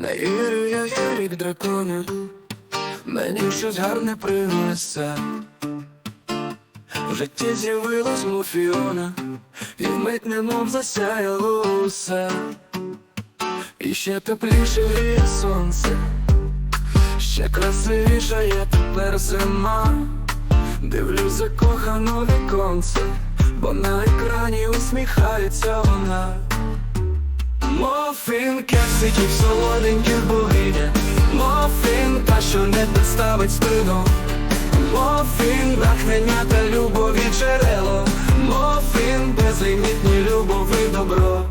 Не вірю я в рік дракона, мені щось гарне принесе. В житті з'явилась муфіона, і вмить немов засяяло усе. І ще тепліше гріє сонце, ще красивіша я тепер зима. Дивлюсь закохано віконце, бо на екрані усміхається вона. Мофін кексиків солоденьких богиня. Мофін та, що не підставить спину. Мофін натхнення та любові джерело. Мофін безлімітні любові добро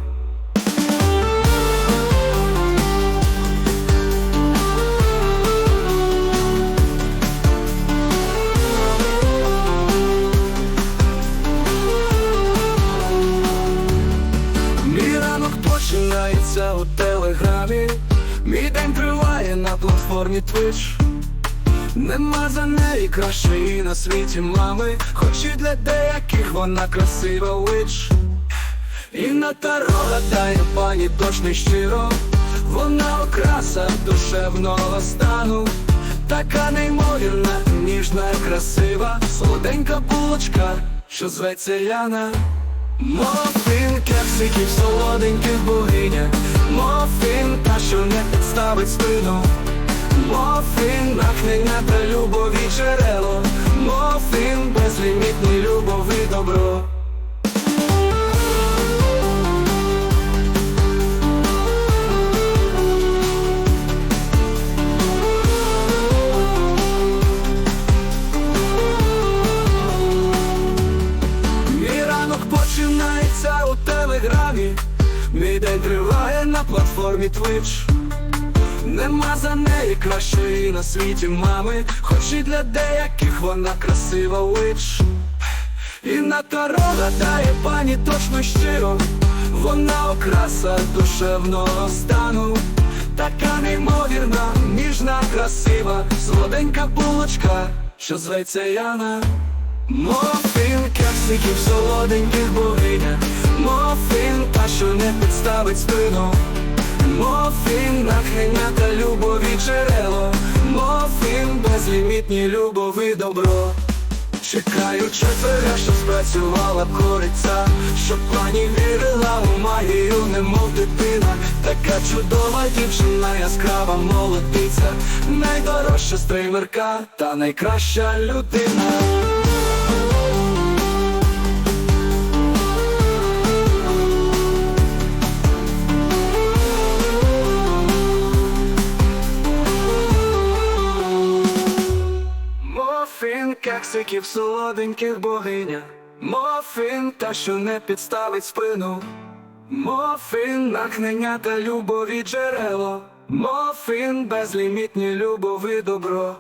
починається у телеграмі. Мій день триває на платформі Twitch. Нема за неї кращої на світі мами Хоч і для деяких вона красива вич І на таро гадає пані й щиро. Вона окраса душевного стану. Така неймовірна, ніжна, красива Солоденька булочка, що зветься Яна. Мофін кексиків солоденьких богиня. Мофін та, що не підставить спину. Мофін нахнення та любові джерело. Мофін любов любові добро Мій день триває на платформі Twitch. Нема за неї кращої на світі мами Хоч і для деяких вона красива вич І на таро гадає пані точно щиро Вона окраса душевного стану. Така неймовірна, ніжна, красива Солоденька булочка, що зветься Яна. Мофін кексиків солоденьких богиня. Мофін що не підставить спину. Мофін натхнення та любові джерело. Мофін безлімітні любові добро. Чекаю четверга, що спрацювала б кориця. Щоб пані вірила у магію, немов дитина. Така чудова дівчина, яскрава молодиця. Найдорожча стримерка та найкраща людина кексиків солоденьких богиня Мофін та, що не підставить спину. Мофін натхнення та любові джерело. Мофін безлімітні любові добро